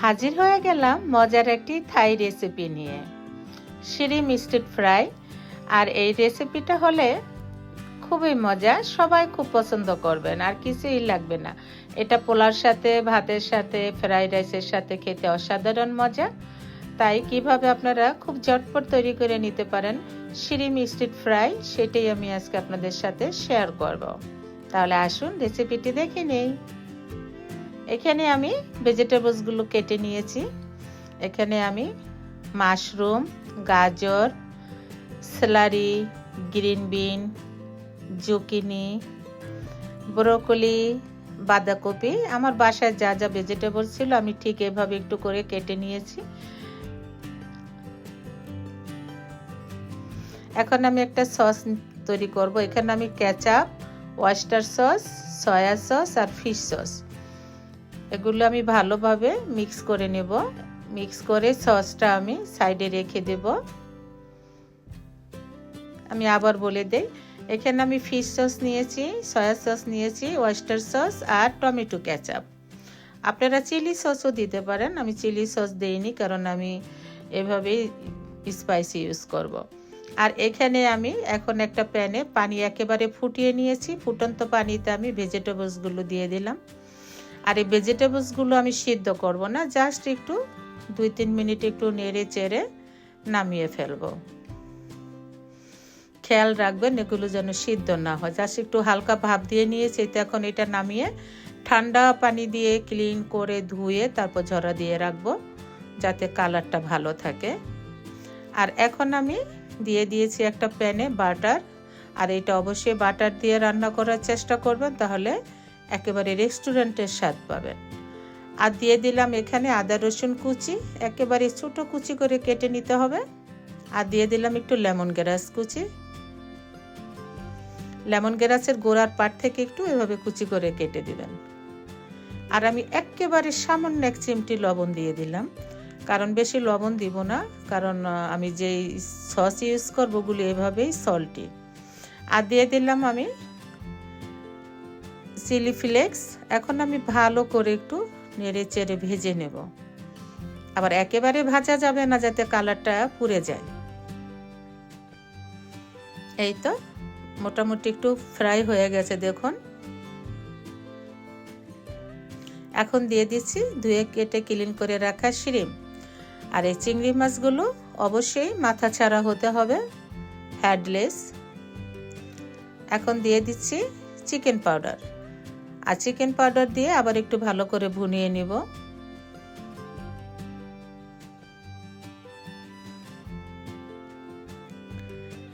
হাজির হয়ে গেলাম মজার একটি থাই রেসিপি নিয়ে। সিরি মিস্টেড ফ্রাই আর এই রেসিপিটা হলে খুবই মজা, সবাই খুব পছন্দ করবেন, আর কিছুই লাগবে না। এটা পোলার সাথে, ভাতের সাথে ফ্রাইড রাইসের সাথে খেতে অসাধারণ মজা। তাই কীভাবে আপনারা খুব ঝটপট তৈরি করে নিতে পারেন সিরি মিস্টেড ফ্রাই সেটাই আমি আজকে আপনাদের সাথে শেয়ার করব। তাহলে আসুন রেসিপিটি দেখে নেই। এখানে আমি ভেজিটেবলসগুলো কেটে নিয়েছি। এখানে আমি মাশরুম গাজর celery green bean zucchini broccoli বাঁধাকপি। আমার বাসায় যা যা ভেজিটেবল ছিল আমি ঠিক এভাবে একটু করে কেটে নিয়েছি। এখন আমি একটা সস তৈরি করব। এখানে আমি ketchup oyster sauce soya sauce আর ফিশ সস এগুলো আমি ভালোভাবে মিক্স করে নেব। মিক্স করে সসটা আমি সাইডে রেখে দেব। আমি আবার বলে দেই, এখানে আমি ফিশ সস নিয়েছি সয়া সস নিয়েছি ওয়েস্টার সস আর টমেটো ক্যাচাপ আপনারা চিলি সসও দিতে পারেন, আমি চিলি সস দিইনি কারণ আমি এভাবেই স্পাইসি ইউজ করব। আর এখানে আমি এখন একটা প্যানে পানি একেবারে ফুটিয়ে নিয়েছি, ফুটন্ত পানিতে আমি ভেজিটেবলসগুলো দিয়ে দিলাম। আর এই ভেজিটেবলসগুলো আমি সিদ্ধ করব না জাস্ট একটু দুই তিন মিনিট একটু নেড়ে চেড়ে নামিয়ে ফেলব। খেয়াল রাখবেন এগুলো যেন সিদ্ধ না হয় জাস্ট একটু হালকা ভাব দিয়ে নিয়েছি, তো এখন এটা নামিয়ে ঠান্ডা পানি দিয়ে ক্লিন করে ধুয়ে তারপর ঝরা দিয়ে রাখব, যাতে কালারটা ভালো থাকে। আর এখন আমি দিয়ে দিয়েছি একটা প্যানে বাটার, আর এটা অবশ্যই বাটার দিয়ে রান্না করার চেষ্টা করবেন, তাহলে একেবারে রেস্টুরেন্টের স্বাদ পাবেন। আর দিয়ে দিলাম এখানে আদা রসুন কুচি, একেবারে ছোটো কুচি করে কেটে নিতে হবে। আর দিয়ে দিলাম একটু লেমন গ্রাস কুচি। লেমন গ্রাসের গোড়ার পাট থেকে একটু এভাবে কুচি করে কেটে দিবেন। আর আমি একেবারে সামান্য এক চিমটি লবণ দিয়ে দিলাম। কারণ বেশি লবণ দিব না, কারণ আমি যেই সস ইউজ করব ওগুলো এভাবেই সল্টি। আর দিয়ে দিলাম আমি চিলি ফ্লেক্স এখন আমি ভালো করে একটু নেড়ে চেড়ে ভেজে নেব। আবার একেবারে ভাজা যাবে না যাতে কালারটা পুড়ে যায়। এই তো, মোটামুটি একটু ফ্রাই হয়ে গেছে, দেখুন। এখন দিয়ে দিচ্ছি ধুয়ে কেটে ক্লিন করে রাখা শিরিম আর এই চিংড়ি মাছগুলো অবশ্যই মাথা ছাড়া হতে হবে হ্যাডলেস এখন দিয়ে দিচ্ছি চিকেন পাউডার। আর চিকেন পাউডার দিয়ে আবার একটু ভালো করে ভুনিয়ে নিব।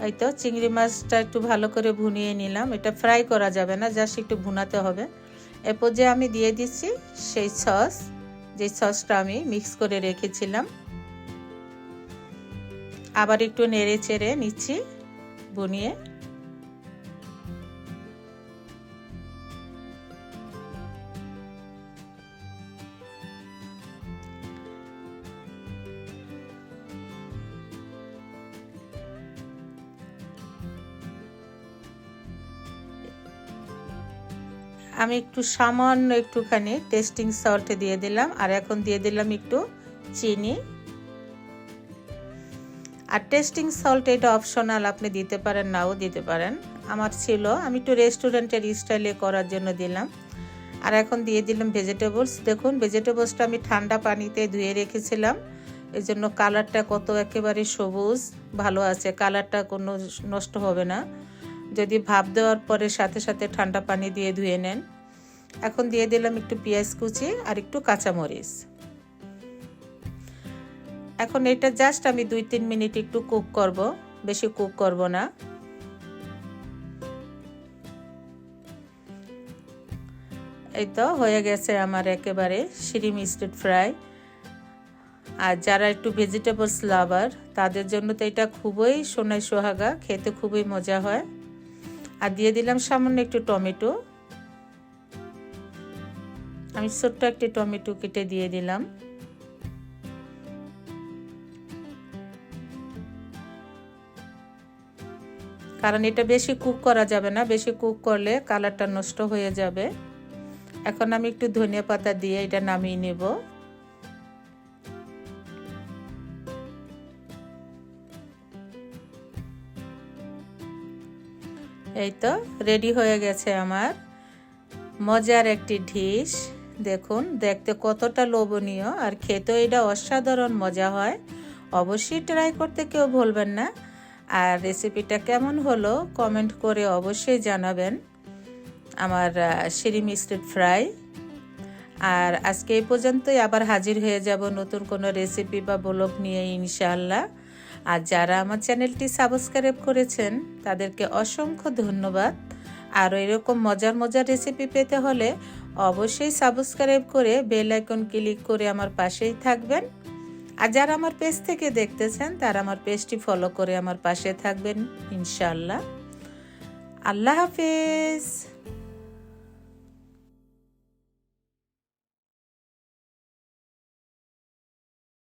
এই তো চিংড়ি মাছটা একটু ভালো করে ভুনিয়ে নিলাম। এটা ফ্রাই করা যাবে না জাস্ট একটু ভুনাতে হবে। এরপর যে আমি দিয়ে দিচ্ছি সেই সস যে সসটা আমি মিক্স করে রেখেছিলাম। আবার একটু নেড়ে চেড়ে নিচ্ছি বুনিয়ে আমি একটু সামান্য একটুখানি টেস্টিং সল্ট দিয়ে দিলাম, আর এখন দিয়ে দিলাম একটু চিনি। আর টেস্টিং সল্ট এটা অপশনাল আপনি দিতে পারেন, নাও দিতে পারেন। আমার ছিল, আমি একটু রেস্টুরেন্টের স্টাইলে করার জন্য দিলাম। আর এখন দিয়ে দিলাম ভেজিটেবলস দেখুন ভেজিটেবলসটা আমি ঠান্ডা পানিতে ধুয়ে রেখেছিলাম। এই জন্য কালারটা কত একেবারে সবুজ, ভালো আছে। কালারটা কোনো নষ্ট হবে না। যদি ভাপ দেওয়ার পরে সাথে সাথে ঠান্ডা পানি দিয়ে ধুয়ে নেন। এখন দিয়ে দিলাম একটু পেঁয়াজ কুচি আর একটু কাঁচামরিচ। এখন এটা জাস্ট আমি দুই তিন মিনিট একটু কুক করব, বেশি কুক করব না। এই তো হয়ে গেছে আমার একেবারে সিরি মিস্টেড ফ্রাই। আর যারা একটু ভেজিটেবলস লাভার, তাদের জন্য তো এটা খুবই সোনায় সোহাগা, খেতে খুবই মজা হয়। আর দিয়ে দিলাম সামান্য একটু টমেটো। আমি ছোট্ট একটি টমেটো কেটে দিয়ে দিলাম। কারণ এটা বেশি কুক করা যাবে না, বেশি কুক করলে কালারটা নষ্ট হয়ে যাবে। এখন আমি একটু ধনিয়া পাতা দিয়ে এটা নামিয়ে নেব। এই তো রেডি হয়ে গেছে আমার। মজার একটি ডিশ দেখুন, দেখতে কতটা লোভনীয়। আর খেতেও এটা অসাধারণ মজা হয়। অবশ্যই ট্রাই করতে কেউ ভুলবেন না। আর রেসিপিটা কেমন হলো কমেন্ট করে অবশ্যই জানাবেন। আমার সিরি মিস্টেড ফ্রাই আর আজকে এই পর্যন্তই আবার হাজির হয়ে যাব নতুন কোনো রেসিপি বা ব্লগ নিয়ে, ইনশাআল্লাহ। আর যারা আমার চ্যানেলটি সাবস্ক্রাইব করেছেন, তাদেরকে অসংখ্য ধন্যবাদ। আর এরকম মজার মজার রেসিপি পেতে হলে অবশ্যই সাবস্ক্রাইব করে বেল আইকন ক্লিক করে আমার পাশেই থাকবেন। আর যারা আমার পেজ থেকে দেখতেছেন, তারা আমার পেজটি ফলো করে আমার পাশে থাকবেন, ইনশাআল্লাহ। আল্লাহ হাফেজ।